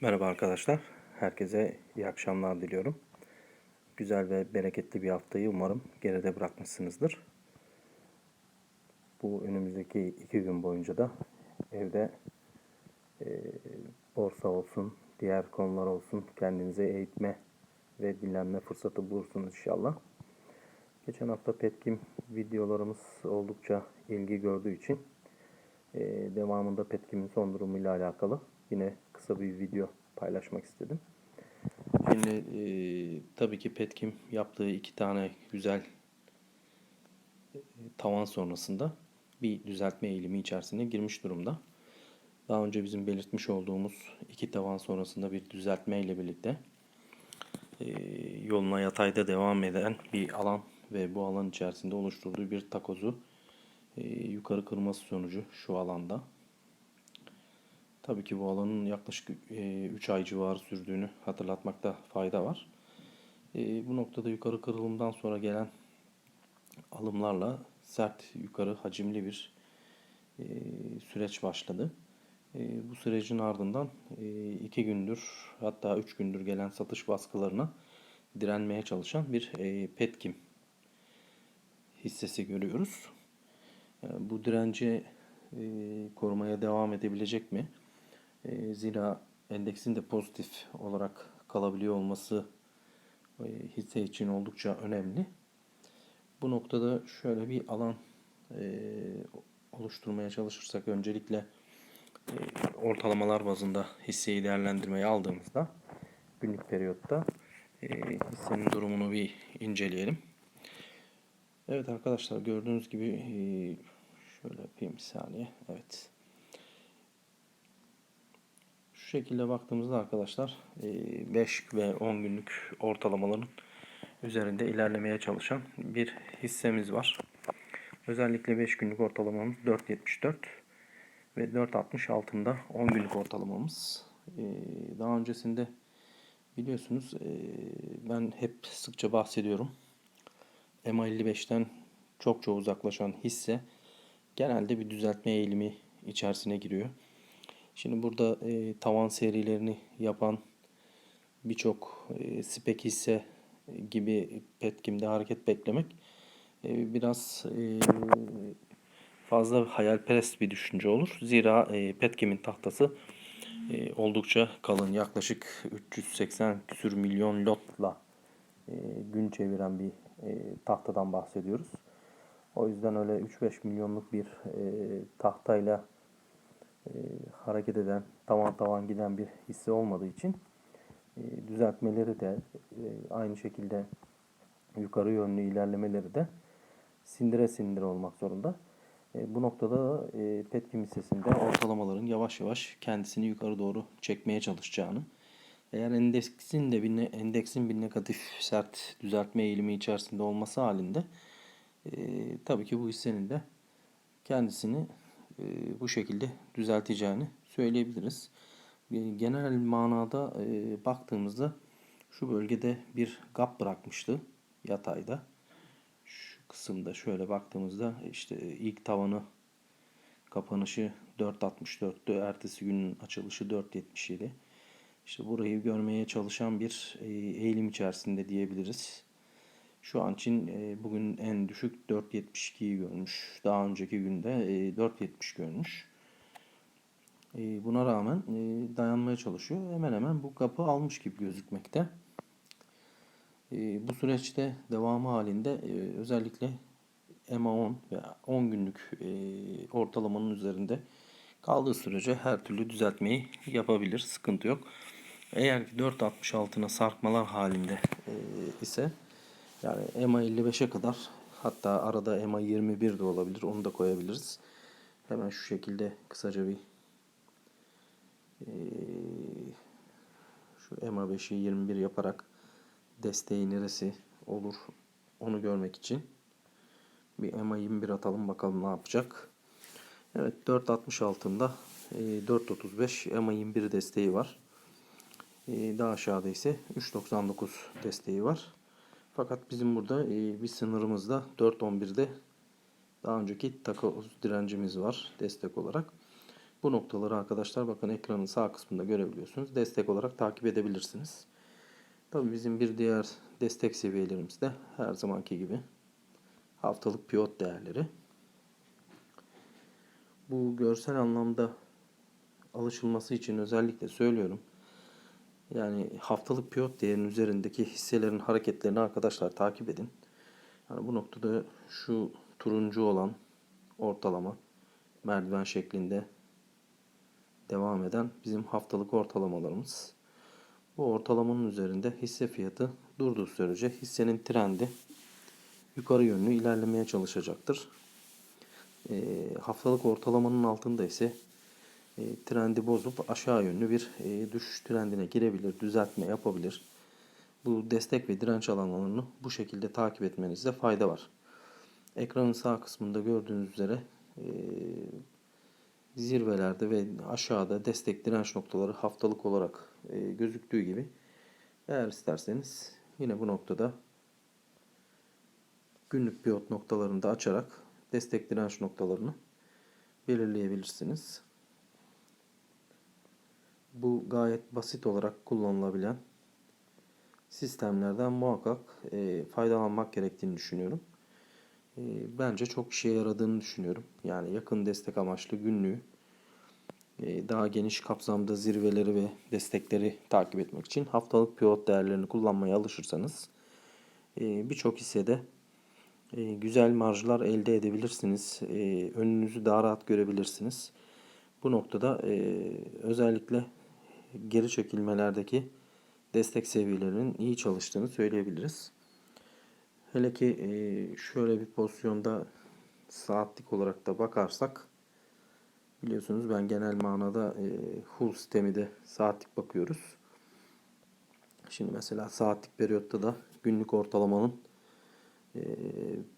Merhaba arkadaşlar. Herkese iyi akşamlar diliyorum. Güzel ve bereketli bir haftayı umarım geride bırakmışsınızdır. Bu önümüzdeki iki gün boyunca da evde e, borsa olsun, diğer konular olsun kendinize eğitme ve dinlenme fırsatı bulursunuz inşallah. Geçen hafta Petkim videolarımız oldukça ilgi gördüğü için e, devamında Petkim'in son durumuyla alakalı yine kısa bir video paylaşmak istedim. Şimdi e, tabii ki Petkim yaptığı iki tane güzel e, tavan sonrasında bir düzeltme eğilimi içerisine girmiş durumda. Daha önce bizim belirtmiş olduğumuz iki tavan sonrasında bir düzeltme ile birlikte e, yoluna yatayda devam eden bir alan ve bu alan içerisinde oluşturduğu bir takozu e, yukarı kırması sonucu şu alanda Tabii ki bu alanın yaklaşık 3 ay civarı sürdüğünü hatırlatmakta fayda var. E, bu noktada yukarı kırılımdan sonra gelen alımlarla sert yukarı hacimli bir e, süreç başladı. E, bu sürecin ardından 2 gündür hatta 3 gündür gelen satış baskılarına direnmeye çalışan bir Petkim hissesi görüyoruz. Bu direnci korumaya devam edebilecek mi? E, zira endeksin de pozitif olarak kalabiliyor olması e, hisse için oldukça önemli. Bu noktada şöyle bir alan e, oluşturmaya çalışırsak öncelikle ortalamalar bazında hisseyi değerlendirmeye aldığımızda günlük periyotta hissenin durumunu bir inceleyelim. Evet arkadaşlar gördüğünüz gibi şöyle yapayım bir saniye. Evet. Şu şekilde baktığımızda arkadaşlar 5 e, ve 10 günlük ortalamaların üzerinde ilerlemeye çalışan bir hissemiz var. Özellikle 5 günlük ortalamamız 4.74 ve 4.60 altında 10 günlük ortalamamız. E, daha öncesinde biliyorsunuz e, ben hep sıkça bahsediyorum. MA55'ten çok çok uzaklaşan hisse genelde bir düzeltme eğilimi içerisine giriyor. Şimdi burada e, tavan serilerini yapan birçok e, spek hisse gibi Petkim'de hareket beklemek e, biraz e, fazla hayalperest bir düşünce olur. Zira e, Petkim'in tahtası e, oldukça kalın. Yaklaşık 380 küsür milyon lotla e, gün çeviren bir e, tahtadan bahsediyoruz. O yüzden öyle 3-5 milyonluk bir e, tahtayla e, hareket eden, tavan tavan giden bir hisse olmadığı için e, düzeltmeleri de e, aynı şekilde yukarı yönlü ilerlemeleri de sindire sindire olmak zorunda. Bu noktada Petkim hissesinde ortalamaların yavaş yavaş kendisini yukarı doğru çekmeye çalışacağını, eğer endeksin de bir endeksin bir negatif sert düzeltme eğilimi içerisinde olması halinde e, tabii ki bu hissenin de kendisini bu şekilde düzelteceğini söyleyebiliriz. E, genel manada e, baktığımızda şu bölgede bir gap bırakmıştı yatayda. Şu kısımda şöyle baktığımızda işte ilk tavanı kapanışı 4.64'tü. Ertesi günün açılışı 4.77. İşte burayı görmeye çalışan bir eğilim içerisinde diyebiliriz. Şu an için e, bugün en düşük 4.72'yi görmüş. Daha önceki günde e, 4.70 görmüş. E, buna rağmen e, dayanmaya çalışıyor. Hemen hemen bu kapı almış gibi gözükmekte. E, bu süreçte devamı halinde e, özellikle EMA 10 ve 10 günlük e, ortalamanın üzerinde kaldığı sürece her türlü düzeltmeyi yapabilir. Sıkıntı yok. Eğer 4.60 altına sarkmalar halinde e, ise yani EMA 55'e kadar hatta arada EMA 21 de olabilir. Onu da koyabiliriz. Hemen şu şekilde kısaca bir şu EMA 5'i 21 yaparak desteği neresi olur onu görmek için bir EMA 21 atalım bakalım ne yapacak. Evet 4.60 altında e, 4.35 EMA 21 desteği var. Daha aşağıda ise 3.99 desteği var. Fakat bizim burada e, bir sınırımızda 4.11'de daha önceki takoz direncimiz var destek olarak. Bu noktaları arkadaşlar bakın ekranın sağ kısmında görebiliyorsunuz. Destek olarak takip edebilirsiniz. Tabii bizim bir diğer destek seviyelerimiz de her zamanki gibi haftalık pivot değerleri. Bu görsel anlamda alışılması için özellikle söylüyorum. Yani haftalık pivot değerinin üzerindeki hisselerin hareketlerini arkadaşlar takip edin. Yani bu noktada şu turuncu olan ortalama merdiven şeklinde devam eden bizim haftalık ortalamalarımız. Bu ortalamanın üzerinde hisse fiyatı durduğu sürece hissenin trendi yukarı yönlü ilerlemeye çalışacaktır. E, haftalık ortalamanın altında ise e, trendi bozup aşağı yönlü bir e, düşüş trendine girebilir, düzeltme yapabilir. Bu destek ve direnç alanlarını bu şekilde takip etmenizde fayda var. Ekranın sağ kısmında gördüğünüz üzere e, zirvelerde ve aşağıda destek direnç noktaları haftalık olarak gözüktüğü gibi eğer isterseniz yine bu noktada günlük pivot noktalarını da açarak destek direnç noktalarını belirleyebilirsiniz. Bu gayet basit olarak kullanılabilen sistemlerden muhakkak e, faydalanmak gerektiğini düşünüyorum. E, bence çok işe yaradığını düşünüyorum. Yani yakın destek amaçlı günlüğü e, daha geniş kapsamda zirveleri ve destekleri takip etmek için haftalık pivot değerlerini kullanmaya alışırsanız e, birçok hissede e, güzel marjlar elde edebilirsiniz. E, önünüzü daha rahat görebilirsiniz. Bu noktada e, özellikle geri çekilmelerdeki destek seviyelerinin iyi çalıştığını söyleyebiliriz. Hele ki e, şöyle bir pozisyonda saatlik olarak da bakarsak biliyorsunuz ben genel manada e, sistemi de saatlik bakıyoruz. Şimdi mesela saatlik periyotta da günlük ortalamanın e,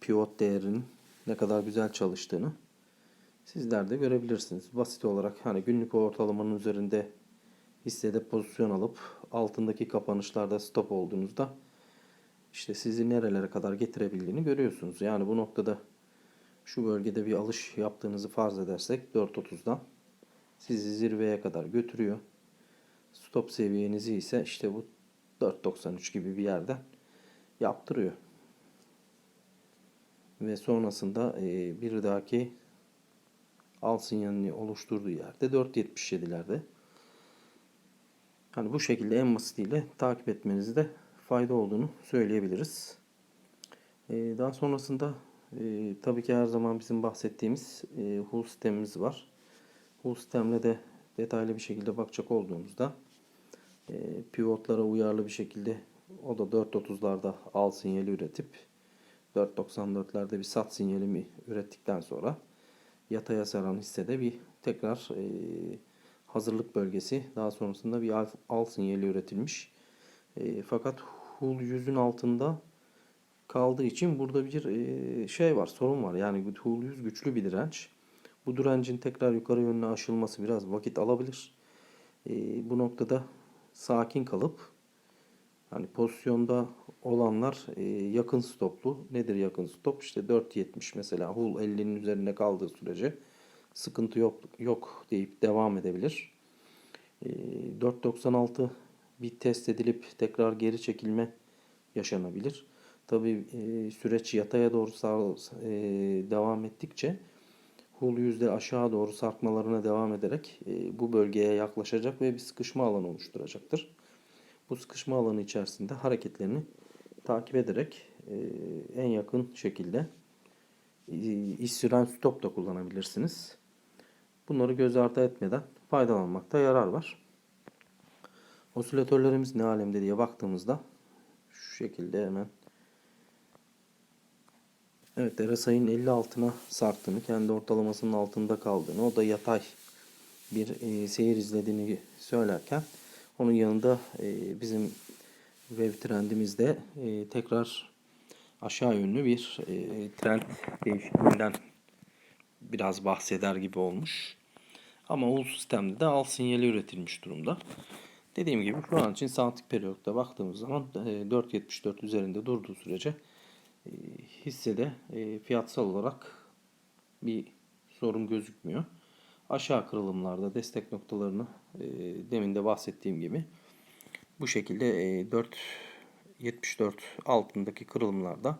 pivot değerinin ne kadar güzel çalıştığını sizler de görebilirsiniz. Basit olarak hani günlük ortalamanın üzerinde hissede pozisyon alıp altındaki kapanışlarda stop olduğunuzda işte sizi nerelere kadar getirebildiğini görüyorsunuz. Yani bu noktada şu bölgede bir alış yaptığınızı farz edersek 4.30'dan sizi zirveye kadar götürüyor. Stop seviyenizi ise işte bu 4.93 gibi bir yerden yaptırıyor. Ve sonrasında e, bir dahaki al sinyalini oluşturduğu yerde 4.77'lerde. Hani bu şekilde en basitiyle takip etmenizde fayda olduğunu söyleyebiliriz. Ee, daha sonrasında e, tabii ki her zaman bizim bahsettiğimiz e, hull sistemimiz var. Hull sistemle de detaylı bir şekilde bakacak olduğumuzda e, pivotlara uyarlı bir şekilde o da 4.30'larda al sinyali üretip 4.94'lerde bir sat sinyali mi ürettikten sonra yataya saran hissede bir tekrar e, hazırlık bölgesi. Daha sonrasında bir al, al sinyali üretilmiş. E, fakat Hull 100'ün altında kaldığı için burada bir e, şey var, sorun var. Yani Hull 100 güçlü bir direnç. Bu direncin tekrar yukarı yönüne aşılması biraz vakit alabilir. E, bu noktada sakin kalıp hani pozisyonda olanlar e, yakın stoplu. Nedir yakın stop? İşte 4.70 mesela Hull 50'nin üzerinde kaldığı sürece sıkıntı yok, yok deyip devam edebilir. E, 4.96 bir test edilip tekrar geri çekilme yaşanabilir. Tabi e, süreç yataya doğru e, devam ettikçe Hul yüzde aşağı doğru sarkmalarına devam ederek e, bu bölgeye yaklaşacak ve bir sıkışma alanı oluşturacaktır. Bu sıkışma alanı içerisinde hareketlerini takip ederek en yakın şekilde iş süren stop da kullanabilirsiniz. Bunları göz ardı etmeden faydalanmakta yarar var. Osilatörlerimiz ne alemde diye baktığımızda şu şekilde hemen Evet RSI'nin 50 altına sarktığını, kendi ortalamasının altında kaldığını, o da yatay bir e, seyir izlediğini söylerken onun yanında e, bizim web trendimizde e, tekrar aşağı yönlü bir e, trend değişikliğinden biraz bahseder gibi olmuş. Ama ul sistemde de al sinyali üretilmiş durumda. Dediğim gibi şu an için saatlik periyotta baktığımız zaman 4.74 e, üzerinde durduğu sürece e, hissede e, fiyatsal olarak bir sorun gözükmüyor. Aşağı kırılımlarda destek noktalarını demin de bahsettiğim gibi bu şekilde e, 4.74 altındaki kırılımlarda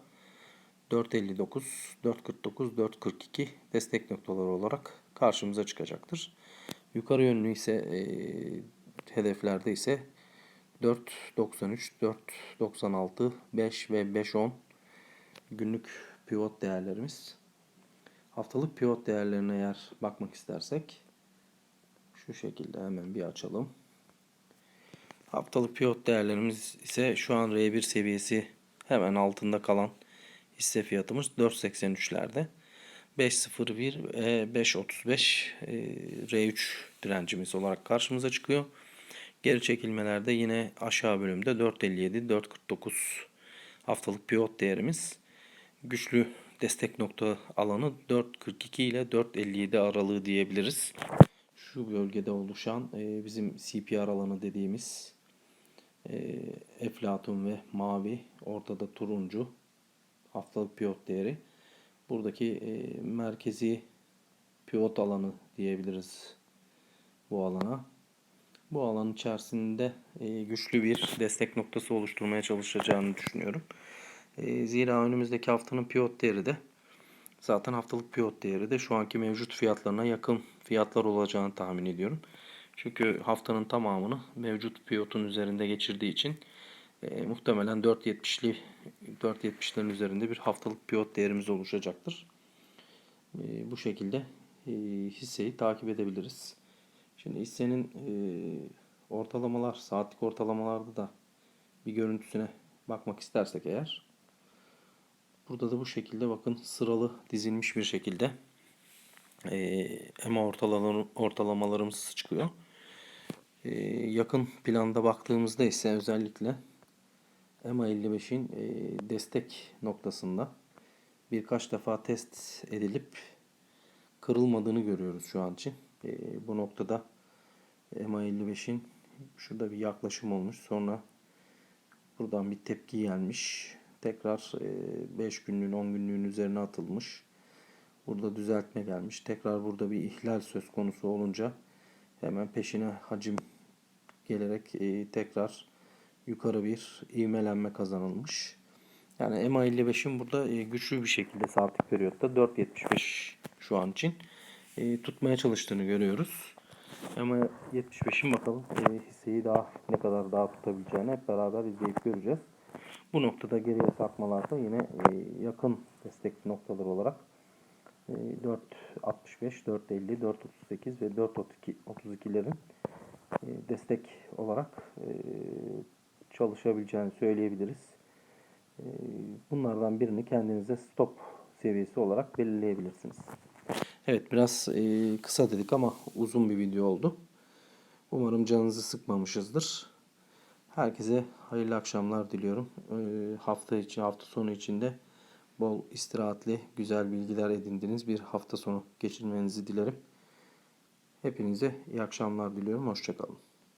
4.59, 4.49, 4.42 destek noktaları olarak karşımıza çıkacaktır. Yukarı yönlü ise e, hedeflerde ise 4.93, 4.96, 5 ve 5.10 günlük pivot değerlerimiz. Haftalık pivot değerlerine eğer bakmak istersek şu şekilde hemen bir açalım. Haftalık pivot değerlerimiz ise şu an R1 seviyesi hemen altında kalan hisse fiyatımız 4.83'lerde. 5.01 ve 5.35 e, R3 direncimiz olarak karşımıza çıkıyor. Geri çekilmelerde yine aşağı bölümde 4.57, 4.49 haftalık pivot değerimiz. Güçlü destek nokta alanı 4.42 ile 4.57 aralığı diyebiliriz. Şu bölgede oluşan e, bizim CPR alanı dediğimiz e, eflatun ve mavi ortada turuncu haftalık pivot değeri. Buradaki e, merkezi pivot alanı diyebiliriz bu alana. Bu alan içerisinde e, güçlü bir destek noktası oluşturmaya çalışacağını düşünüyorum. E, zira önümüzdeki haftanın pivot değeri de zaten haftalık pivot değeri de şu anki mevcut fiyatlarına yakın fiyatlar olacağını tahmin ediyorum. Çünkü haftanın tamamını mevcut pivotun üzerinde geçirdiği için e, muhtemelen 4.70'li 4.70'lerin üzerinde bir haftalık pivot değerimiz oluşacaktır. E, bu şekilde e, hisseyi takip edebiliriz. Şimdi hissenin e, ortalamalar, saatlik ortalamalarda da bir görüntüsüne bakmak istersek eğer burada da bu şekilde bakın sıralı dizilmiş bir şekilde e, EMA ortalamalarım, ortalamalarımız çıkıyor. E, yakın planda baktığımızda ise özellikle EMA 55'in e, destek noktasında birkaç defa test edilip kırılmadığını görüyoruz şu an için. E, bu noktada EMA 55'in şurada bir yaklaşım olmuş. Sonra buradan bir tepki gelmiş. Tekrar 5 günlüğün 10 günlüğün üzerine atılmış. Burada düzeltme gelmiş. Tekrar burada bir ihlal söz konusu olunca hemen peşine hacim gelerek e, tekrar yukarı bir ivmelenme kazanılmış. Yani EMA 55'in burada e, güçlü bir şekilde saatlik periyotta 4.75 şu an için e, tutmaya çalıştığını görüyoruz. Ama 75'in bakalım e, hisseyi daha ne kadar daha tutabileceğini hep beraber izleyip göreceğiz. Bu noktada geriye sarkmalarda yine yakın destek noktaları olarak e, 4.65, 4.50, 4.38 ve 4.32'lerin e, destek olarak çalışabileceğini söyleyebiliriz. E, bunlardan birini kendinize stop seviyesi olarak belirleyebilirsiniz. Evet biraz e, kısa dedik ama uzun bir video oldu. Umarım canınızı sıkmamışızdır. Herkese hayırlı akşamlar diliyorum. E, hafta için hafta sonu içinde bol istirahatli güzel bilgiler edindiğiniz bir hafta sonu geçirmenizi dilerim. Hepinize iyi akşamlar diliyorum. Hoşçakalın.